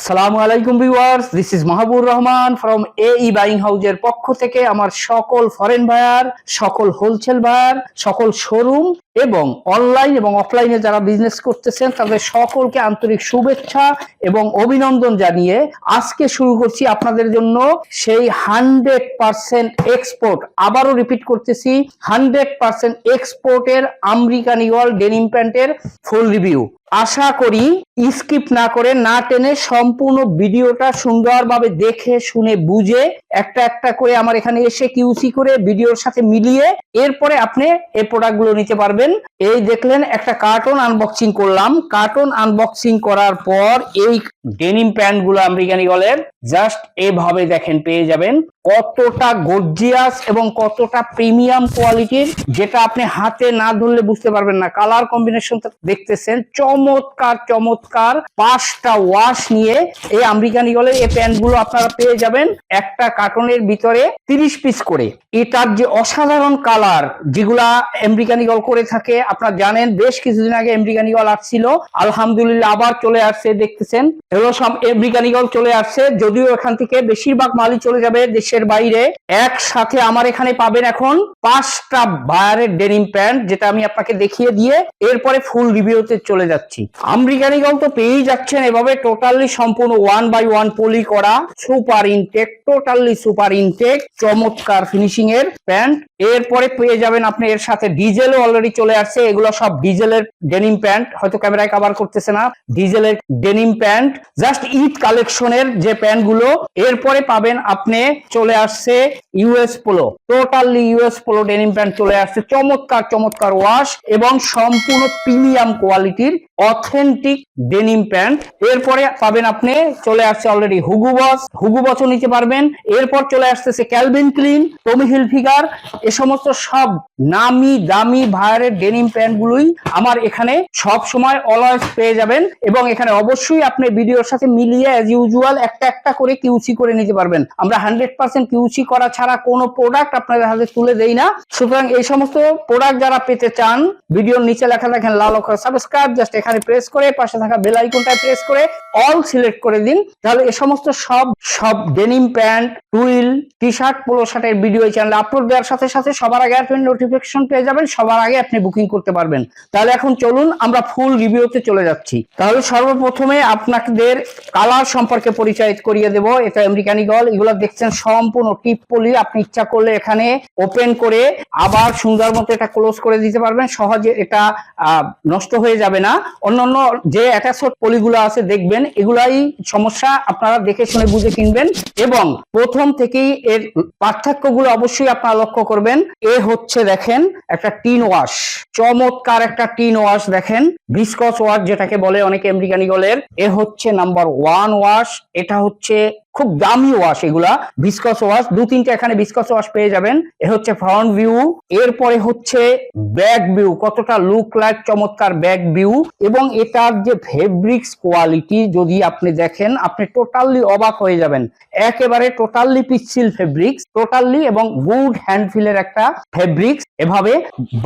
আসসালামু আলাইকুম viewers this is Mahbur Rahman from A E buying হাউজের পক্ষ থেকে আমার সকল ফরেন ভায়ার সকল হোলসেল ভায়ার সকল শোরুম এবং অনলাইন এবং অফলাইনে যারা বিজনেস করতেছেন, তাদের সকলকে আন্তরিক শুভেচ্ছা এবং অভিনন্দন জানিয়ে আজকে শুরু করছি আপনাদের জন্য সেই হান্ড্রেড পার্সেন্ট এক্সপোর্ট আবারও রিপিট করতেছি হান্ড্রেড পার্সেন্ট এক্সপোর্টের আমেরিকান ইওয়াল ডেনিম প্যান্টের ফুল রিভিউ আশা করি স্কিপ না করে না টেনে সম্পূর্ণ ভিডিওটা সুন্দরভাবে দেখে, শুনে, বুঝে, একটা একটা করে আমার এখানে এসে কিউসি করে ভিডিওর সাথে মিলিয়ে এরপরে আপনি এই প্রোডাক্টগুলো নিতে পারবেন। এই দেখলেন একটা কার্টন আনবক্সিং করলাম। কার্টন আনবক্সিং করার পর এই ডেনিম প্যান্টগুলো আমেরিকান ইগলের জাস্ট এভাবে দেখেন পেয়ে যাবেন। কতটা গর্জিয়াস এবং কতটা প্রিমিয়াম কোয়ালিটির যেটা আপনি হাতে না ধরলে বুঝতে পারবেন না। কালার কম্বিনেশন দেখতেছেন চমৎকার চমৎকার পাঁচটা ওয়াশ নিয়ে এই আমেরিকান ইগলের এই প্যান্টগুলো আপনারা পেয়ে যাবেন। একটা কার্টনের ভিতরে তিরিশ পিস করে। এটার যে অসাধারণ কালার যেগুলা আমেরিকান ইগল করে থাকে, আপনারা জানেন, বেশ কিছুদিন আগে আমেরিকান ইগল আসছিল। আলহামদুলিল্লাহ আবার চলে আসছে, দেখতেছেন। এগুলো সব আমেরিকান ইগল চলে আসছে, যদিও এখান থেকে বেশিরভাগ মালই চলে যাবে দেশের বাইরে। একসাথে আমার এখানে পাবেন এখন পাঁচটা বায়ারের ডেনিম প্যান্ট যেটা আমি আপনাকে দেখিয়ে দিয়ে এরপরে ফুল রিভিউতে চলে যাচ্ছি। আমেরিকান ইগল তো পেয়েই যাচ্ছেন এভাবে টোটালি সম্পূর্ণ ওয়ান বাই ওয়ান পলি করা super intact totally super intact চমৎকার ফিনিশিং এর প্যান্ট এরপরে পেয়ে যাবেন আপনি এর সাথে ডিজেলও অলরেডি চলে আসছে, এগুলো সব ডিজেলের ডেনিম প্যান্ট হয়তো ক্যামেরায় কভার করতেছে না। ডিজেলের ডেনিম প্যান্ট জাস্ট ঈদ কালেকশনের যে প্যান্টগুলো। এরপরে পাবেন আপনি চলে আসছে US polo totally US polo denim pant চলে আসছে। চমৎকার চমৎকার ওয়াশ এবং সম্পূর্ণ প্রিমিয়াম কোয়ালিটির অথেন্টিক ডেনিম প্যান্ট এরপরে পাবেন আপনি, চলে আসছে অলরেডি হুগু বস হুগু বসও নিতে পারবেন। এরপর চলে আসতেছে Calvin Klein Tommy Hilfiger এ সমস্ত সব নামি দামি ভায়ারের ডেনিম প্যান্ট গুলোই আমার এখানে সব সময় অলওয়েজ পেয়ে যাবেন। এবং এখানে অবশ্যই আপনি ভিডিওর সাথে মিলিয়ে অ্যাজ ইউজুয়াল একটা একটা করে কিউসি করে নিতে পারবেন। আমরা হান্ড্রেড পার্সেন্ট কিউসি করা ছাড়া কোনো প্রোডাক্ট আপনাদের হাতে তুলে দেই না। সুতরাং এই সমস্ত প্রোডাক্ট যারা পেতে চান ভিডিওর নিচে লেখা দেখেন লাল অক্ষর সাবস্ক্রাইব জাস্ট এখানে প্রেস করে, পাশে থাকা বেল আইকনটায় প্রেস করে অল সিলেক্ট করে দিন। তাহলে এই সমস্ত সব সব denim pant twill T shirt polo শার্টের ভিডিও এই চ্যানেলে আপলোড দেওয়ার সাথে সাথে সবার আগে আপনি নোটিফিকেশন পেয়ে যাবেন, সবার আগে আপনি বুকিং করতে পারবেন। তাহলে এখন চলুন আমরা ফুল রিভিউতে চলে যাচ্ছি। তাহলে সর্বপ্রথমে আপনাদের কালার সম্পর্কে পরিচয় করিয়ে দেব। এটা আমেরিকান ইগল এগুলো দেখছেন সম্পূর্ণ টিপ পলি আপনি ইচ্ছা করলে এখানে ওপেন করে আবার সুন্দর মতো এটা ক্লোজ করে দিতে পারবেন। সহজে এটা নষ্ট হয়ে যাবে না। অন্যান্য যে অ্যাটাচড পলিগুলো আছে দেখবেন, এগুলাই সমস্যা আপনারা দেখে শুনে বুঝে কিনবেন এবং প্রথম থেকেই এর পার্থক্যগুলো অবশ্যই আপনারা লক্ষ্য করবেন। এ হচ্ছে দেখেন একটা টিন ওয়াশ। চমৎকার একটা টিন ওয়াশ দেখেন ভিসকস ওয়াশ যেটাকে বলে অনেকে আমেরিকান ইগলের এ হচ্ছে নাম্বার ওয়ান ওয়াশ এটা হচ্ছে খুব দামি ওয়াশ এগুলা ভিসকস ওয়াশ দু তিনটে এখানে ভিসকস ওয়াশ পেয়ে যাবেন। এ হচ্ছে ফ্রন্ট ভিউ এরপরে হচ্ছে ব্যাক ভিউ কতটা লুক লাইক চমৎকার ব্যাক ভিউ এবং এটার যে ফেব্রিক্স কোয়ালিটি যদি আপনি দেখেন, আপনি টোটালি অবাক হয়ে যাবেন। একেবারে টোটালি পিচ্ছিল ফেব্রিক্স টোটালি এবং গুড হ্যান্ড ফিলের একটা ফেব্রিক্স এভাবে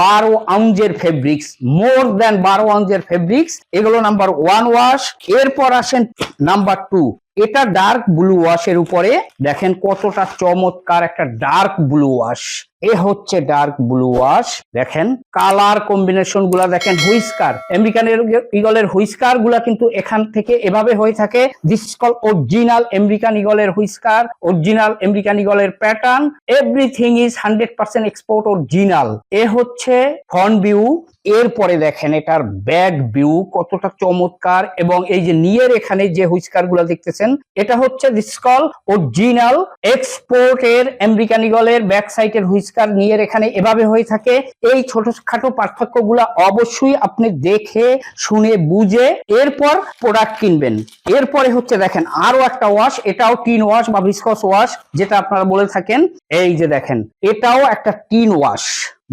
বারো আউঞ্জের ফেব্রিক্স মোর দেন বারো আউঞ্জের ফেব্রিক্স এগুলো নাম্বার ওয়ান ওয়াশ এরপর আসেন নাম্বার টু এটা ডার্ক ব্লু ওয়াশের উপরে দেখেন কতটা চমৎকার একটা ডার্ক ব্লু ওয়াশ এ হচ্ছে ডার্ক ব্লু ওয়াশ দেখেন। কালার কম্বিনেশনগুলা দেখেন হুইস্কার আমেরিকানের ইগলের হুইস্কারগুলা কিন্তু এখান থেকে এভাবে হয়ে থাকে। দিস কল অরিজিনাল আমেরিকান ইগলের whisker original American ইগলের pattern everything is hundred percent export original এ হচ্ছে ফ্রন্ট ভিউ এরপরে দেখেন, এটার ব্যাক ভিউ কতটা চমৎকার এবং এই যে নিয়ের এখানে যে হুইস্কারগুলা দেখতেছেন, এটা হচ্ছে দিসকল অরিজিনাল এক্সপোর্ট এর আমেরিকান ইগলের ব্যাক সাইডের হুইস্কার নিয়ের এখানে এভাবে হয়ে থাকে। এই ছোটখাটো পার্থক্যগুলা অবশ্যই আপনি দেখে, শুনে, বুঝে এরপর প্রোডাক্ট কিনবেন। এরপরে হচ্ছে দেখেন আরও একটা ওয়াশ এটাও টিন ওয়াশ বা ভিসকস ওয়াশ যেটা আপনারা বলে থাকেন। এই যে দেখেন, এটাও একটা টিন ওয়াশ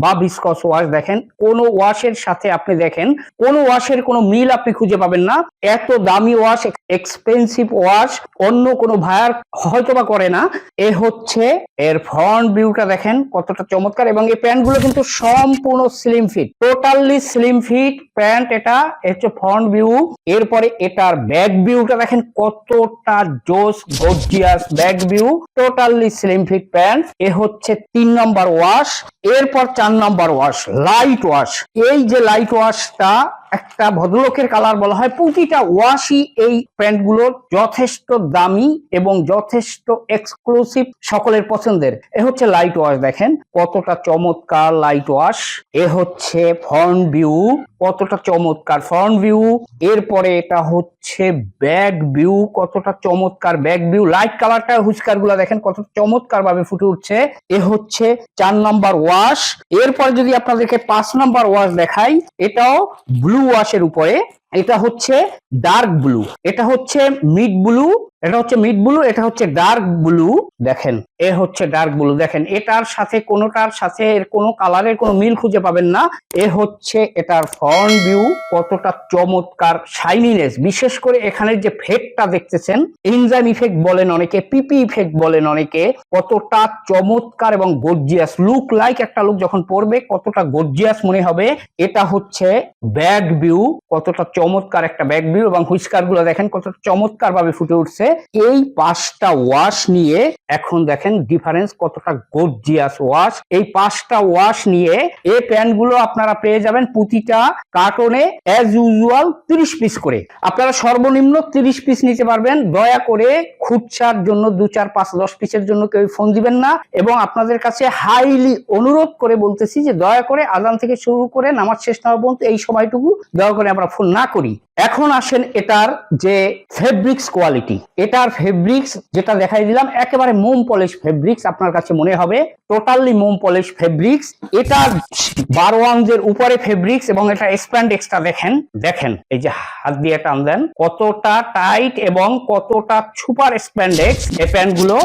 বা বিসকস ওয়াশ দেখেন, কোন ওয়াশের সাথে আপনি দেখেন, কোন ওয়াশের কোনো মিল আপনি খুঁজে পাবেন না। এত দামি ওয়াশ এক্সপেন্সিভ ওয়াশ অন্য কোনো ভায়ার হয়তোবা করে না। এ হচ্ছে এর ফ্রন্ট ভিউটা দেখেন, কতটা চমৎকার। এবং এই প্যান্টগুলো কিন্তু সম্পূর্ণ slim fit totally slim fit pant এটা হচ্ছে ফ্রন্ট ভিউ এরপরে এটার ব্যাক ভিউটা দেখেন, কতটা জোস gorgeous back view totally slim fit pant. এ হচ্ছে তিন নম্বর ওয়াশ এরপর চার নম্বর ওয়াশ লাইট ওয়াশ এই যে লাইট ওয়াশটা একটা ভদ্রলোকের কালার বলা হয়। প্রতিটা ওয়াশই এই প্যান্টগুলো যথেষ্ট দামি এবং যথেষ্ট এক্সক্লুসিভ সকলের পছন্দের। এ হচ্ছে লাইট ওয়াশ দেখেন, কতটা চমৎকার লাইট ওয়াশ এ হচ্ছে ফ্রন্ট ভিউ কতটা চমৎকার ফ্রন্ট ভিউ এরপরে এটা হচ্ছে ব্যাক ভিউ কতটা চমৎকার ব্যাক ভিউ লাইট কালারটা হুস্কারগুলা দেখেন কত চমৎকার ভাবে ফুটে উঠছে। এ হচ্ছে চার নাম্বার ওয়াশ এরপর যদি আপনাদেরকে পাঁচ নাম্বার ওয়াশ দেখাই, এটাও ব্লু ওয়াশের উপরে এটা হচ্ছে ডার্ক ব্লু এটা হচ্ছে মিড ব্লু এটা হচ্ছে মিড ব্লু এটা হচ্ছে ডার্ক ব্লু দেখেন, এ হচ্ছে ডার্ক ব্লু দেখেন, এটার সাথে কোনোটার সাথে এর কোনো কালারের কোনো মিল খুঁজে পাবেন না, এ হচ্ছে এটার ফ্রন্ট ভিউ কতটা চমৎকার শাইনিনেস বিশেষ করে এখানের যে ফেকটা দেখতেছেন ইনজাইম ইফেক্ট বলেন অনেকে পিপি ইফেক্ট বলেন অনেকে, কতটা চমৎকার এবং গর্জিয়াস লুক লাইক একটা লুক যখন পড়বে কতটা গর্জিয়াস মনে হবে, এটা হচ্ছে ব্যাক ভিউ কতটা চমৎকার একটা ব্যাক ভিউ এবং হুইস্কারগুলো দেখেন কতটা চমৎকার ভাবে ফুটে উঠছে। এই পাঁচটা ওয়াশ নিয়ে এখন দেখেন ডিফারেন্স কতটা গর্জিয়াস ওয়াশ এই পাঁচটা ওয়াশ নিয়ে এই প্যান্টগুলো আপনারা পেয়ে যাবেন প্রতিটা কার্টনে অ্যাজ ইউজুয়াল তিরিশ পিস করে। আপনারা সর্বনিম্ন তিরিশ পিস নিতে পারবেন। দয়া করে খুচরার জন্য দু চার পাঁচ দশ পিসের জন্য কেউ ফোন দিবেন না এবং আপনাদের কাছে হাইলি অনুরোধ করে বলতেছি যে দয়া করে আজান থেকে শুরু করে নামাজ শেষ না পর্যন্ত এই সময়টুকু দয়া করে আমরা ফোন না করি। এখন আসেন এটার যে ফেব্রিক্স কোয়ালিটি এটার ফেব্রিক্স যেটা দেখাই দিলাম, একেবারে মোম পলিশ ফেব্রিক্স আপনার কাছে মনে হবে। টোটালি মোম পলিশ ফেব্রিক্স এটা বারো আউন্সের উপরে ফেব্রিক্স এবং এটা স্প্যান্ডেক্সটা দেখেন দেখেন। এই যে হাত দিয়ে টান দেন, কতটা টাইট এবং কতটা সুপার স্প্যান্ডেক্স এই প্যান্টগুলো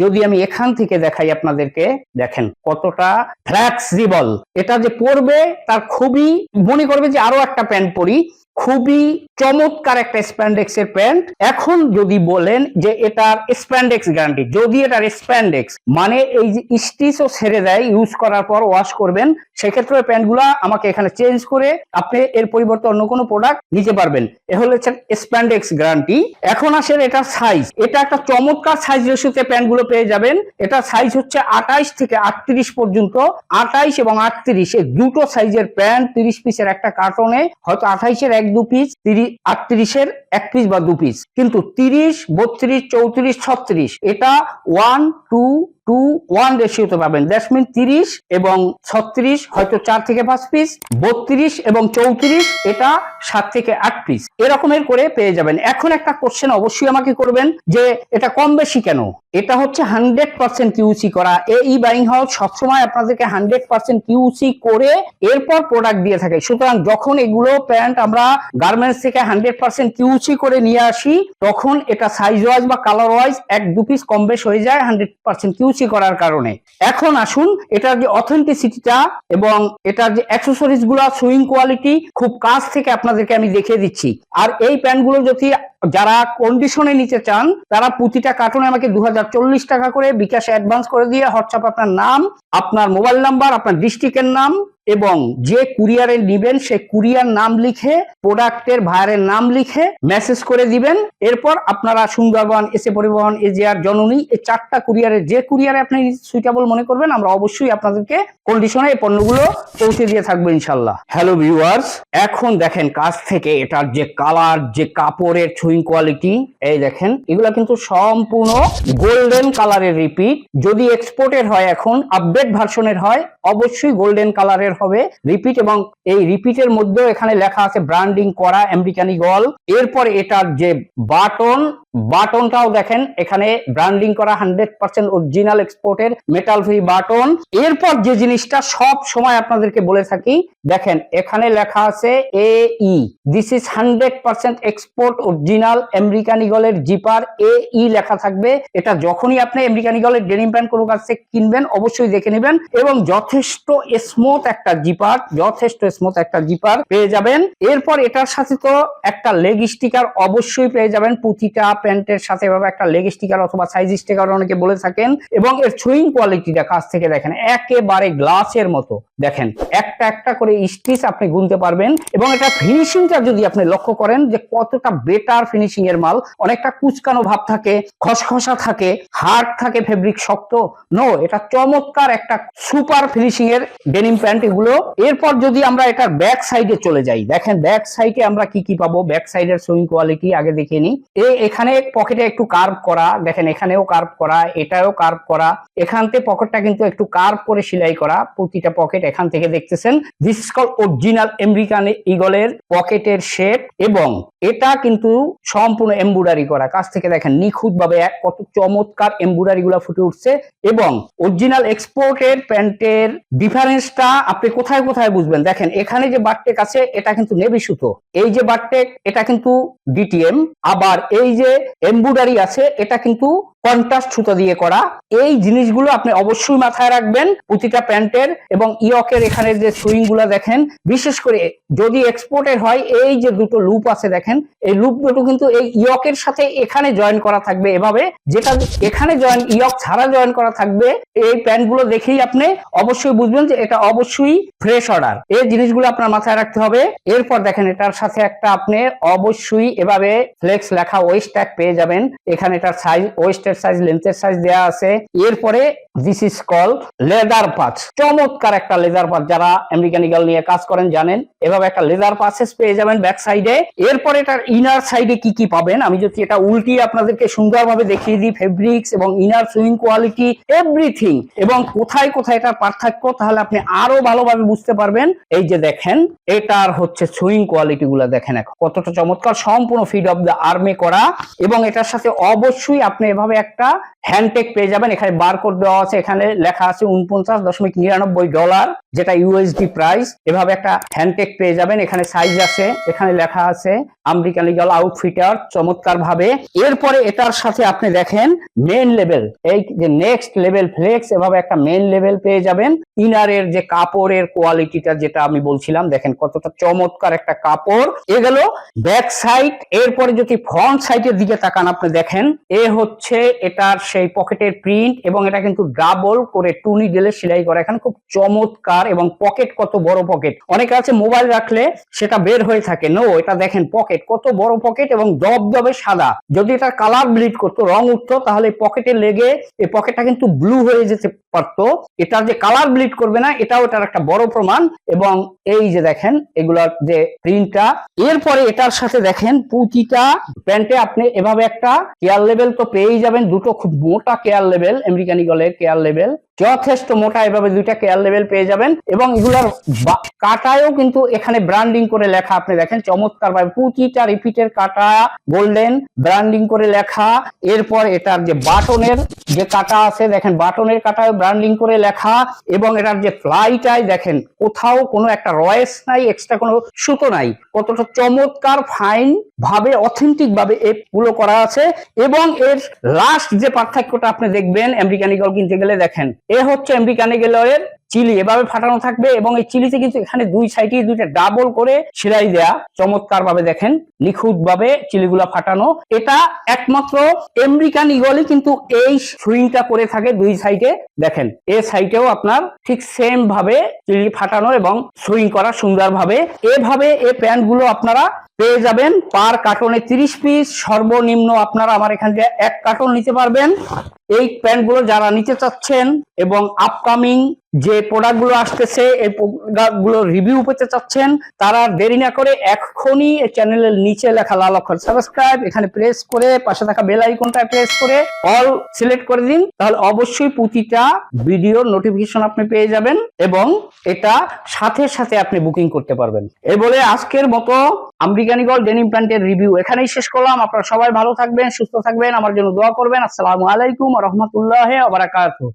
যদি আমি এখান থেকে দেখাই আপনাদেরকে, দেখেন কতটা ফ্লেক্সিবল এটা যে পরবে, তার খুবই মনে করবে যে আরও একটা প্যান্ট পরি। খুবই চমৎকার একটা স্প্যান্ডেক্স এর প্যান্ট। এখন যদি বলেন যে এটার স্প্যান্ডেক্স গ্যারান্টি যদি এটার স্প্যান্ডেক্স মানে এই যে স্টিচও ছেড়ে দেয় ইউজ করার পর ওয়াশ করবেন, সেক্ষেত্রে প্যান্টগুলো আমাকে এখানে চেঞ্জ করে আপনি এর পরিবর্তে অন্য কোনো প্রোডাক্ট নিতে পারবেন। এ হলো স্প্যান্ডেক্স গ্যারান্টি এখন আসেন এটার সাইজ এটা একটা চমৎকার সাইজ রেশিওতে প্যান্টগুলো পেয়ে যাবেন। এটা সাইজ হচ্ছে আঠাইশ থেকে আটত্রিশ পর্যন্ত। আঠাইশ এবং আটত্রিশ, এই দুটো সাইজের প্যান্ট, তিরিশ পিসের একটা কার্টনে হয়তো আঠাইশের এক দু পিস তিরিশ আটত্রিশের এক পিস বা দু পিস কিন্তু তিরিশ, বত্রিশ, চৌত্রিশ, ছত্রিশ, এটা ওয়ান টু টু ওয়ান রেশিওতে পাবেন। দ্যাটস মিন তিরিশ এবং ছত্রিশ হয়তো চার থেকে পাঁচ পিস বত্রিশ এবং চৌত্রিশ এটা সাত থেকে আট পিস এরকমের করে পেয়ে যাবেন। এখন একটা কোশ্চেন অবশ্যই আমাকে করবেন যে এটা কম বেশি কেন? এটা হচ্ছে হান্ড্রেড পার্সেন্ট কিউসি করা। এই বাইং হাউস সবসময় আপনাদেরকে হান্ড্রেড পার্সেন্ট কিউসি করে এরপর প্রোডাক্ট দিয়ে থাকে। সুতরাং যখন এগুলো প্যান্ট আমরা গার্মেন্টস থেকে হান্ড্রেড পার্সেন্ট কিউসি করে নিয়ে আসি, তখন এটা সাইজ ওয়াইজ বা কালার ওয়াইজ এক দু পিস কম বেশ হয়ে যায় হান্ড্রেড পার্সেন্ট কিউসি করার কারণে। এখন আসুন, এটার যে অথেন্টিসিটিটা এবং এটার যে অ্যাক্সেসরিজগুলো সুইং কোয়ালিটি খুব কাছ থেকে আপনাদেরকে আমি দেখিয়ে দিচ্ছি। আর এই প্যান্টগুলো যদি যারা কন্ডিশনে নিতে চান, তারা প্রতিটা কার্টুনে আমাকে দু হাজার চল্লিশ টাকা করে বিকাশে অ্যাডভান্স করে দিয়ে হোয়াটসঅ্যাপ আপনার নাম, আপনার মোবাইল নাম্বার আপনার ডিস্ট্রিক্টের নাম এবং যে কুরিয়ারে নিবেন সে কুরিয়ার নাম লিখে, প্রোডাক্টের ভাইয়ারের নাম লিখে মেসেজ করে দিবেন। এরপর আপনারা সুন্দরবন, এসে পরিবহন এজিআর জননী, এই চারটা কুরিয়ারে যে কুরিয়ারে আপনি সুইটেবল মনে করবেন, আমরা অবশ্যই আপনাদেরকে কন্ডিশনে এই পণ্যগুলো পৌঁছে দিয়ে থাকব ইনশাল্লাহ। হ্যালো ভিউয়ার্স এখন দেখেন কাছ থেকে এটার যে কালার যে কাপড়ের সুইং কোয়ালিটি এই দেখেন, এগুলা কিন্তু সম্পূর্ণ গোল্ডেন কালারের রিপিট যদি এক্সপোর্টের হয় এখন আপডেট ভার্সনের হয়, অবশ্যই গোল্ডেন কালারের হবে। রিপিট এবং এই রিপিটের মধ্যেও এখানে লেখা আছে ব্র্যান্ডিং করা আমেরিকানি গল এরপর এটার যে বাটন বাটনটাও দেখেন, এখানে ব্র্যান্ডিং করা হান্ড্রেড পার্সেন্ট অরিজিনাল এক্সপোর্টের মেটাল ফ্রি বাটন এরপর যে জিনিসটা সব সময় আপনাদেরকে বলে থাকি, দেখেন, এখানে লেখা আছে A E this is hundred percent export original American ইগলের zipper A E লেখা থাকবে। এটা যখনই আপনি আমেরিকান ইগলের ডেনিম প্যান্ট কোনো কাছ কিনবেন, অবশ্যই দেখে নেবেন। এবং যথেষ্ট স্মুথ একটা জিপার, যথেষ্ট স্মুথ একটা জিপার পেয়ে যাবেন। এরপর এটার সাথে তো একটা লেগ স্টিকার অবশ্যই পেয়ে যাবেন। প্রতিটা প্যান্টের সাথে এভাবে একটা লেগ স্টিকার অথবা সাইজ স্টিকার অনেকে বলে থাকেন। এবং এর সুইং কোয়ালিটিটা কাছ থেকে দেখেন, একেবারে গ্লাসের মতো। দেখেন, একটা একটা করে স্টিচ আপনি গুনতে পারবেন। এবং এটা ফিনিশিংটা যদি আপনি লক্ষ্য করেন যে কতটা বেটার ফিনিশিং এর মাল, অনেকটা কুচকানো ভাব থাকে, খসখসা থাকে, হার্ড থাকে ফেব্রিক শক্ত। নো এটা চমৎকার একটা সুপার ফিনিশিং এর ডেনিম প্যান্ট এগুলো। এরপর যদি আমরা এটার ব্যাক সাইডে চলে যাই, দেখেন ব্যাক সাইডে আমরা কি কি পাবো? ব্যাক সাইডের সুইং কোয়ালিটি আগে দেখে নিই। এখানে পকেটে একটু কার্ভ করা, দেখেন এখানেও কার্ভ করা, এটাও কার্ভ করা। এখান থেকে পকেটটা কিন্তু একটু কার্ভ করে সেলাই করা, প্রতিটা পকেট এখান থেকে দেখতেছেন। This is call original American ইগলের পকেটের শেপ এবং এটা কিন্তু সম্পূর্ণ এমব্রয়ডারি করা। কাছ থেকে দেখেন নিখুঁত ভাবে কত চমৎকার এমব্রয়ডারি গুলা ফুটে উঠছে এবং অরিজিনাল এক্সপোর্টের প্যান্টের ডিফারেন্সটা আপনি কোথায় কোথায় বুঝবেন? দেখেন, এখানে যে বারটেক আছে, এটা কিন্তু নেভি সুতো। এই যে বারটেক, এটা কিন্তু ডিটিএম। আবার এই যে এমব্রয়ডারি আছে, এটা কিন্তু কন্ট্রাস্ট সুতো দিয়ে করা। এই জিনিসগুলো আপনি অবশ্যই মাথায় রাখবেন প্রতিটা প্যান্টের এবং ইয়কের এখানে যে সুইংগুলা দেখেন, বিশেষ করে যদি এক্সপোর্টের হয়, এই যে দুটো লুপ আছে দেখেন, এই লুপ দুটো কিন্তু এই ইয়কের সাথে এখানে জয়েন করা থাকবে এভাবে। যেটা এখানে জয়েন, ইয়ক ছাড়া জয়েন করা থাকবে, এই প্যান্টগুলো দেখেই আপনি অবশ্যই বুঝবেন যে এটা অবশ্যই ফ্রেশ অর্ডার এই জিনিসগুলো আপনার মাথায় রাখতে হবে। এরপর দেখেন এটার সাথে একটা আপনি অবশ্যই এভাবে ফ্লেক্স লেখা ওয়েস্ট ট্যাগ পেয়ে যাবেন। এখানে এটার সাইজ ওয়েস্টের সাইজ লেন্থের সাইজ দেওয়া আছে। এরপরে দিস ইজ কল লেদার পাচ চমৎকার একটা লেদার পাচ যারা আমেরিকান ইগল নিয়ে কাজ করেন, জানেন। এভাবে একটা লেদার পাচেস পেয়ে যাবেন ব্যাক সাইডে এরপর এটার ইনার সাইডে কি কি পাবেন? আমি যদি এটা উল্টিয়ে আপনাদেরকে সুন্দরভাবে দেখিয়ে দিই ফেব্রিক্স এবং ইনার সুইং কোয়ালিটি এভরিথিং এবং কোথায় কোথায় এটার পার্থক্য তাহলে আপনি আরও ভালোভাবে বুঝতে পারবেন। এই যে দেখেন, এটার হচ্ছে সুইং কোয়ালিটি গুলো দেখেন এখন। কতটা চমৎকার, সম্পূর্ণ ফিড অফ দ্য আর্মে করা। এবং এটার সাথে অবশ্যই আপনি এভাবে একটা হ্যান্ডটেক পেয়ে যাবেন। এখানে বারকোড দেওয়া আছে। এখানে লেখা আছে উনপঞ্চাশ দশমিক নিরানব্বই ডলার যেটা ইউএসডি প্রাইস এভাবে একটা হ্যান্ডটেক পেয়ে যাবেন। এখানে সাইজ আছে। এখানে লেখা আছে আমেরিকান লিগাল আউটফিটার চমৎকার ভাবে এরপরে এটার সাথে আপনি দেখেন মেন লেভেল এই যে নেক্সট লেভেল ফ্লেক্স এভাবে একটা মেন লেভেল পেয়ে যাবেন। ইনারের যে কাপড়ের কোয়ালিটিটা যেটা আমি বলছিলাম, দেখেন কতটা চমৎকার একটা কাপড়। এ গেল ব্যাক সাইড এরপরে যদি ফ্রন্ট সাইডের দিকে তাকান, আপনি দেখেন, এ হচ্ছে এটার সেই পকেটের প্রিন্ট এবং এটা কিন্তু ডাবল করে টুনি ডেলে সেলাই করা। এখানে খুব চমৎকার এবং পকেট কত বড় পকেট অনেকে আছে মোবাইল রাখলে সেটা বের হয়ে থাকে। নো এটা দেখেন পকেট কত বড় পকেট এবং দবদবে সাদা। যদি এটা কালার ব্লিড করতো, রং উঠতো, তাহলে পকেটে লেগে এই পকেটটা কিন্তু ব্লু হয়ে যেতে পারতো। এটা যে কালার ব্লিড করবে না, এটাও এটার একটা বড় প্রমাণ। এবং এই যে দেখেন, এগুলার যে প্রিন্টটা এরপরে এটার সাথে দেখেন প্রতিটা প্যান্টে আপনি এভাবে একটা কেয়ার লেভেল তো পেয়েই যাবেন। দুটো খুব মোটা কেয়ার লেভেল আমেরিকান ইগলের কেয়ার লেভেল যথেষ্ট মোটা এভাবে দুইটা কেয়ার লেভেল পেয়ে যাবেন। এবং এগুলোর কাটায়ও কিন্তু এখানে ব্র্যান্ডিং করে লেখা, আপনি দেখেন চমৎকার ভাবে প্রতিটা রিপিটের কাটা গোল্ডেন ব্র্যান্ডিং করে লেখা। এরপর এটার যে বাটনের যে কাটা আছে, দেখেন বাটনের কাটায় ব্র্যান্ডিং করে লেখা। এবং এটার যে ফ্লাইটাই দেখেন কোথাও কোনো একটা রয়েস নাই এক্সট্রা কোনো সুতো নাই। কতটা চমৎকার ফাইন ভাবে অথেন্টিক ভাবে এগুলো করা আছে। এবং এর লাস্ট যে পার্থক্যটা আপনি দেখবেন, আমেরিকান ইগল কিনতে গেলে দেখেন। এ হচ্ছে আমেরিকান ইগলের চিলি। এভাবে ফাটানো থাকবে এবং এই চিলিতে কিন্তু এখানে দুই সাইডে দুইটা ডাবল করে সেলাই দেয়া চমৎকার ভাবে দেখেন নিখুঁত ভাবে চিলিগুলা ফাটানো। এটা একমাত্র আমেরিকান ইগলই কিন্তু এই সুইংটা করে থাকে দুই সাইডে। দেখেন, এ সাইডেও আপনার ঠিক সেম ভাবে চিলি ফাটানো এবং সুইং করা সুন্দর ভাবে এভাবে এই প্যান্টগুলো আপনারা পেয়ে যাবেন পার কার্টনে তিরিশ পিস সর্বনিম্ন আপনারা আমার এখান থেকে এক কার্টন নিতে পারবেন। এই প্যান্টগুলো যারা নিতে চাচ্ছেন এবং আপকামিং যে প্রোডাক্টগুলো আসতেছে, এই প্রোডাক্টগুলো রিভিউ পেতে চাচ্ছেন, তারা দেরি না করে এখনই চ্যানেলের নিচে লেখা লাল অক্ষর সাবস্ক্রাইব এখানে প্রেস করে, পাশে থাকা বেল আইকনটা প্রেস করে অল সিলেক্ট করে দিন, তাহলে অবশ্যই প্রতিটা ভিডিওর নোটিফিকেশন আপনি পেয়ে যাবেন এবং এটা সাথে সাথে আপনি বুকিং করতে পারবেন। এই বলে আজকের মতো আমেরিকান ইগল ডেনিম প্যান্টের রিভিউ এখানেই শেষ করলাম। আপনারা সবাই ভালো থাকবেন, সুস্থ থাকবেন, আমার জন্য দোয়া করবেন। আসসালামু আলাইকুম রহমতুল্লাহ আবরাকাতুহ